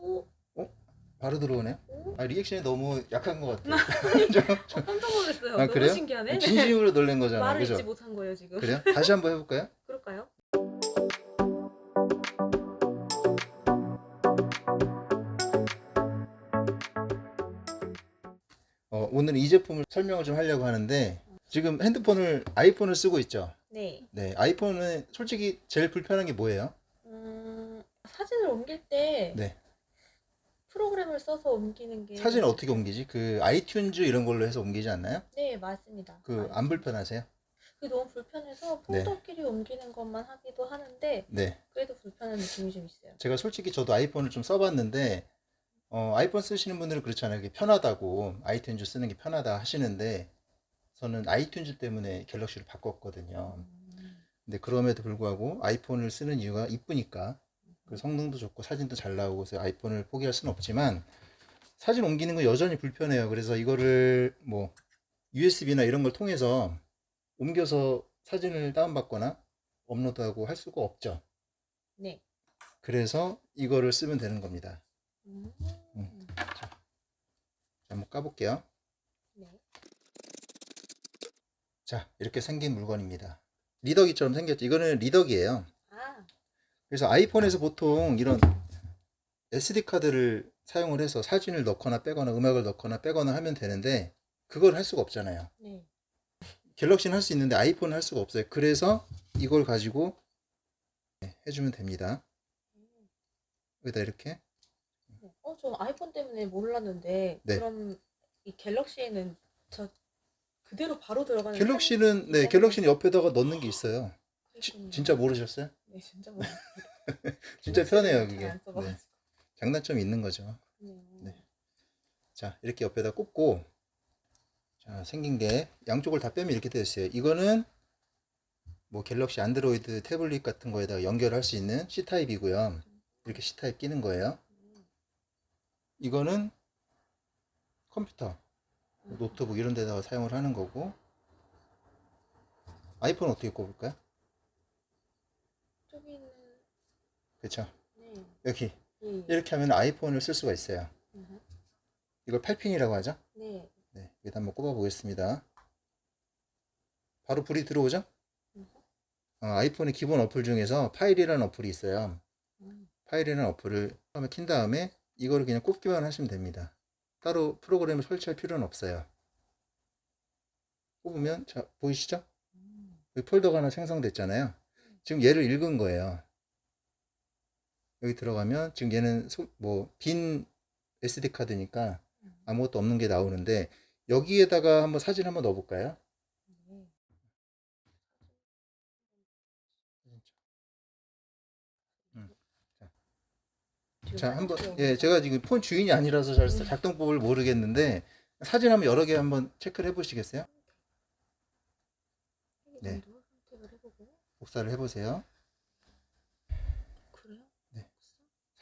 오, 바로 들어오네요. 오. 아, 리액션이 너무 약한 것 같아요. 어, 깜짝 놀랐어요. 아, 너무 그래요? 신기하네. 진심으로 놀란 거잖아요. 말을 그죠? 잊지 못한 거예요 지금. 그래요? 다시 한번 해볼까요? 그럴까요? 어, 오늘 이 제품을 설명을 좀 하려고 하는데 지금 핸드폰을 아이폰을 쓰고 있죠. 네. 네, 아이폰은 솔직히 제일 불편한 게 뭐예요? 음, 사진을 옮길 때 네. 프로그램을 써서 옮기는 게 사진 어떻게 옮기지? 그 아이튠즈 이런 걸로 해서 옮기지 않나요? 네 맞습니다. 그 아, 안 불편하세요? 그게 너무 불편해서 네. 폴더끼리 옮기는 것만 하기도 하는데 네. 그래도 불편한 느낌이 좀 있어요. 제가 솔직히 저도 아이폰을 좀 써봤는데 어, 아이폰 쓰시는 분들은 그렇잖아요. 이게 편하다고 아이튠즈 쓰는 게 편하다 하시는데 저는 아이튠즈 때문에 갤럭시를 바꿨거든요. 음, 근데 그럼에도 불구하고 아이폰을 쓰는 이유가 이쁘니까 그 성능도 좋고 사진도 잘 나오고 그래서 아이폰을 포기할 수는 없지만 사진 옮기는 건 여전히 불편해요. 그래서 이거를 뭐 USB나 이런 걸 통해서 옮겨서 사진을 다운받거나 업로드하고 할 수가 없죠. 네. 그래서 이거를 쓰면 되는 겁니다. 음, 음. 자, 한번 까볼게요. 네. 자, 이렇게 생긴 물건입니다. 리더기처럼 생겼죠. 이거는 리더기예요. 아, 그래서 아이폰에서 보통 이런 SD 카드를 사용을 해서 사진을 넣거나 빼거나 음악을 넣거나 빼거나 하면 되는데 그걸 할 수가 없잖아요. 네. 갤럭시는 할 수 있는데 아이폰은 할 수가 없어요. 그래서 이걸 가지고 네, 해주면 됩니다. 여기다 이렇게 네. 어, 저 아이폰 때문에 몰랐는데 네. 그럼 이 갤럭시에는 저 그대로 바로 들어가는 갤럭시는 네 갤럭시는 옆에다가 넣는 게 있어요. 지-. 진짜 모르셨어요? 네, 진짜 몰랐어요. 진짜 편해요 잘 그게. 안 네. 써봐가지고. 장단점이 있는 거죠. 네. 네. 자 이렇게 옆에다 꽂고 자 생긴 게 양쪽을 다 빼면 이렇게 되었어요 이거는 뭐 갤럭시 안드로이드 태블릿 같은 거에다가 연결할 수 있는 C타입이고요 이렇게 C타입 끼는 거예요 이거는 컴퓨터 노트북 이런 데다가 사용을 하는 거고 아이폰 어떻게 꼽을까요? 저기 있는 그렇죠 네. 여기 예. 이렇게 하면 아이폰을 쓸 수가 있어요 음, 이걸 8핀이라고 하죠 네. 네, 여기다 한번 꼽아 보겠습니다. 바로 불이 들어오죠? 어, 아이폰의 기본 어플 중에서 파일이라는 어플이 있어요. 음, 파일이라는 어플을 처음에 킨 다음에 이거를 그냥 꼽기만 하시면 됩니다. 따로 프로그램을 설치할 필요는 없어요. 꼽으면 자 보이시죠? 음. 여기 폴더가 하나 생성됐잖아요. 지금 얘를 읽은 거예요. 여기 들어가면 지금 얘는 뭐 빈 SD 카드니까 아무것도 없는 게 나오는데 여기에다가 한번 사진 한번 넣어볼까요? 네. 지금 자, 한번. 예, 제가 지금 폰 주인이 아니라서 잘 음. 작동법을 모르겠는데 사진 한번 여러 개 한번 체크를 해 보시겠어요? 이 네. 복사를 해 보세요. 그래요? 네.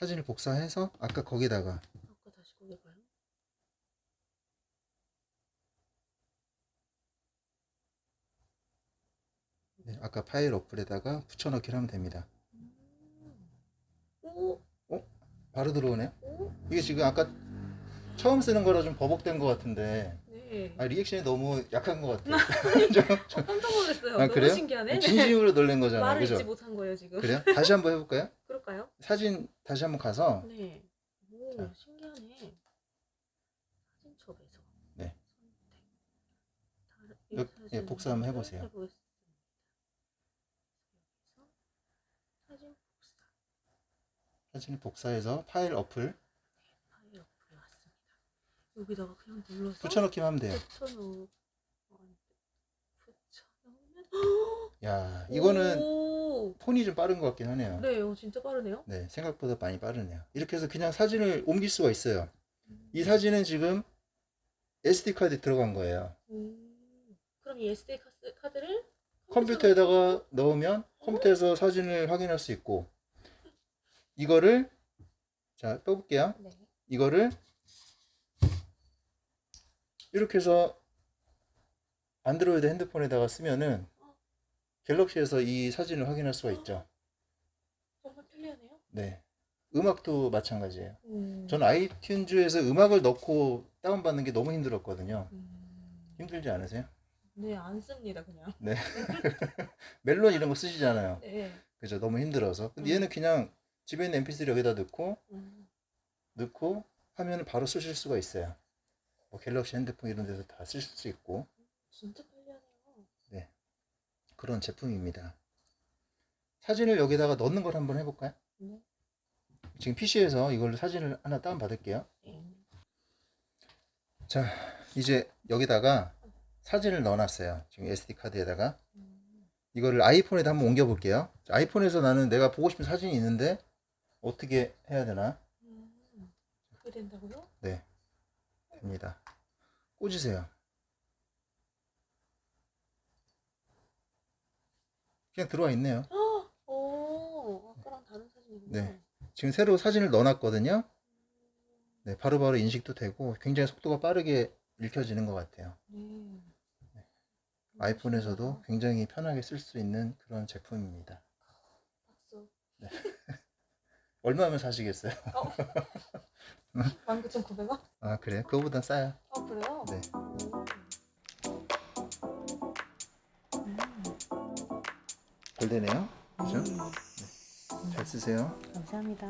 사진을 복사해서 아까 거기다가 아까 다시 거기 가요? 네, 아까 파일 어플에다가 붙여넣기를 하면 됩니다. 음. 오, 바로 들어오네요. 오, 이게 지금 아까 처음 쓰는 거라 좀 버벅된 것 같은데 네. 아, 리액션이 너무 약한 것 같아요. 어, 깜짝 놀랐어요. 아, 너무 그래요? 신기하네. 진심으로 놀란 거잖아요. 말을 그죠? 잊지 못한 거예요 지금. 그래요? 다시 한번 해볼까요? 그럴까요? 사진 다시 한번 가서 네. 오, 자. 신기하네. 사진첩에서. 네. 선택. 여- 다른- 이 예, 복사 한번 해보세요. 해보겠습니다. 여기서 사진 복사 사진을 복사해서 파일 어플 파일 어플에 왔습니다. 여기다가 그냥 눌러서 붙여넣기만 하면 돼요. 붙여놓 붙여놓으면 야, 이거는 오, 폰이 좀 빠른 것 같긴 하네요. 네, 어, 진짜 빠르네요. 네, 생각보다 많이 빠르네요. 이렇게 해서 그냥 사진을 옮길 수가 있어요. 음. 이 사진은 지금 SD 카드에 들어간 거예요. 음, 그럼 이 SD 카드, 카드를 컴퓨터에다가 넣으면 컴퓨터에서 사진을 확인할 수 있고 이거를 자, 떠볼게요. 네. 이거를 이렇게 해서 안드로이드 핸드폰에다가 쓰면은 갤럭시에서 이 사진을 확인할 수가 있죠. 정말 편리하네요. 네. 음악도 마찬가지예요. 음. 저는 아이튠즈에서 음악을 넣고 다운받는 게 너무 힘들었거든요. 음. 힘들지 않으세요? 네, 안 씁니다, 그냥. 멜론 이런 거 쓰시잖아요. 네. 그죠? 너무 힘들어서. 근데 음. 얘는 그냥 집에 있는 mp3 여기다 넣고 음. 넣고 화면을 바로 쓰실 수가 있어요. 뭐 갤럭시 핸드폰 이런 데서 다 쓰실 수 있고 진짜. 그런 제품입니다. 사진을 여기다가 넣는 걸 한번 해볼까요? 네. 지금 PC에서 이걸로 사진을 하나 다운 받을게요. 네. 자, 이제 여기다가 사진을 넣어놨어요. 지금 SD 카드에다가 음. 이거를 아이폰에다 한번 옮겨볼게요. 자, 아이폰에서 나는 내가 보고 싶은 사진이 있는데 어떻게 해야 되나? 음. 그게 된다고요? 네, 됩니다. 꽂으세요. 그냥 들어와 있네요. 아, 오, 아까랑 다른 사진이군요. 네. 지금 새로 사진을 넣어놨거든요. 네, 바로바로 인식도 되고 굉장히 속도가 빠르게 읽혀지는 것 같아요. 네. 아이폰에서도 굉장히 편하게 쓸 수 있는 그런 제품입니다. 박수. 얼마면 사시겠어요? 19,900원? 아 그래요? 그거보단 싸요. 아, 그래요? 네. 음. 잘 되네요. 그죠? 음. 잘 쓰세요. 감사합니다.